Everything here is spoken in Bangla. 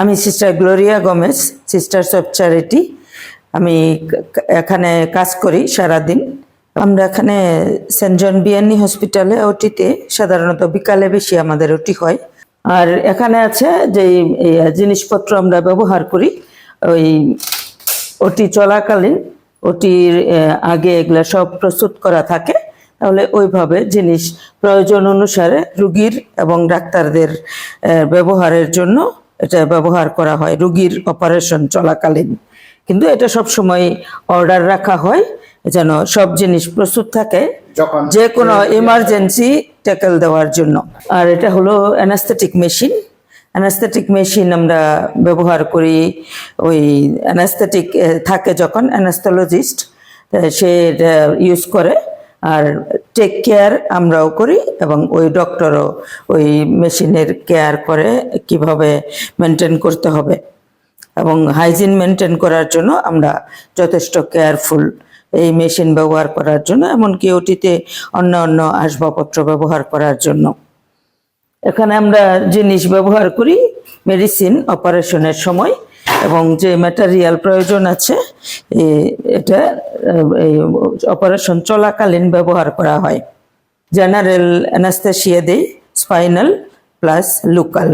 আমি sister Gloria Gomes Sisters of Charity আমি এখানে কাজ করি সারাদিন। আমরা এখানে সেন্ট জন বিয়ানি হসপিটালে ওটিতে সাধারণত বিকালে বেশি আমাদের ওটি হয়। আর এখানে আছে যে জিনিসপত্র আমরা ব্যবহার করি, ওই ওটি চলাকালীন। ওটির আগে এগুলা সব প্রস্তুত করা থাকে। তাহলে ওইভাবে জিনিস প্রয়োজন অনুসারে রুগীর এবং ডাক্তারদের ব্যবহারের জন্য এটা ব্যবহার করা হয় রুগীর অপারেশন চলাকালীন। কিন্তু এটা সব সময় অর্ডার রাখা হয় যেন সব জিনিস প্রস্তুত থাকে যে কোনো ইমার্জেন্সি ট্যাকেল দেওয়ার জন্য। আর এটা হলো অ্যানাস্থেটিক মেশিন অ্যানাস্থেটিক মেশিন আমরা ব্যবহার করি ওই অ্যানাস্থেটিক থাকে যখন অ্যানাস্থোলজিস্ট সে ইউজ করে আর টেক কেয়ার আমরাও করি এবং ওই ডক্টরও ওই মেশিনের কেয়ার করে কীভাবে মেনটেন করতে হবে এবং হাইজিন মেনটেন করার জন্য আমরা যথেষ্ট কেয়ারফুল এই মেশিন ব্যবহার করার জন্য, এমনকি ওটিতে অন্য অন্য আসবাবপত্র ব্যবহার করার জন্য। এখানে আমরা জিনিস ব্যবহার করি মেডিসিন অপারেশনের সময়। এবং যে ম্যাটারিয়াল প্রয়োজন আছে এটা অপারেশন চলাকালীন ব্যবহার করা হয়। জেনারেল অ্যানাস্থেশিয়া দেই স্পাইনাল প্লাস লোকাল